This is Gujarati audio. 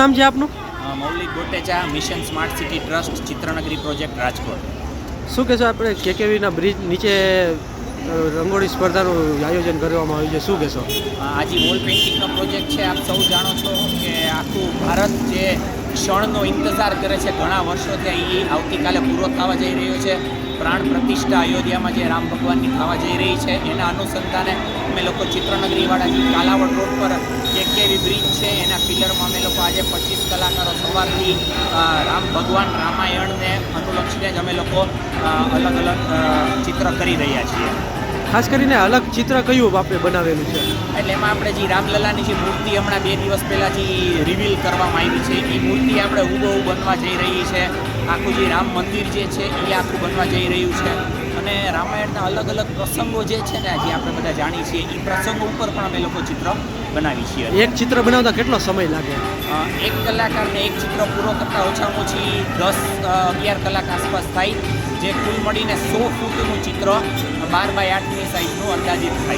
નામ છે આપનું? Maulik Gotecha Mission Smart City Trust Chitranagari project Rajkot. શું કહેશો આપણે? કેકેવીના બ્રિજ નીચે રંગોળી સ્પર્ધાનું આયોજન કરવામાં આવ્યું છે શું કહેશો? આજે વોલ પેઇન્ટિંગનો પ્રોજેક્ટ છે આપ સૌ જાણો છો કે આખું ભારત જે ક્ષણનો ઇંતજાર કરે છે ઘણા વર્ષોથી અહીં આવતીકાલે પૂરો થવા જઈ રહ્યો છે. પ્રાણ પ્રતિષ્ઠા અયોધ્યામાં જે રામ ભગવાનની થવા જઈ રહી છે, એના અનુસંધાને અમે લોકો ચિત્રનગરીવાળા કાલાવડ રોડ પર કેકેવી બ્રિજ છે, એના પિલરમાં અમે લોકો આજે પચીસ કલાકારો સવારથી રામ ભગવાન રામાયણને અનુલક્ષીને જ અમે લોકો અલગ અલગ ચિત્ર કરી રહ્યા છીએ. ખાસ કરીને અલગ ચિત્ર કયું આપણે બનાવેલું છે? એટલે એમાં આપણે જે રામલલાની જે મૂર્તિ હમણાં બે દિવસ પહેલાં જે રિવીલ કરવામાં આવી છે, એ મૂર્તિ આપણે હુબહુ બનવા જઈ રહી છે. આખું જે રામ મંદિર જે છે, એ આખું બનવા જઈ રહ્યું છે. અને રામાયણના અલગ અલગ પ્રસંગો જે છે ને જે આપણે બધા જાણીએ છીએ એ પ્રસંગો ઉપર પણ અમે લોકો ચિત્ર બનાવી છીએ. એક ચિત્ર બનાવતા કેટલો સમય લાગે? એક કલાકારને એક ચિત્ર પૂરો કરતાં ઓછામાં ઓછી દસ અગિયાર કલાક આસપાસ થાય જે કુલ મળીને સો ફૂટનું ચિત્ર બાર બાય આઠની સાઈઝનું અંદાજિત થાય.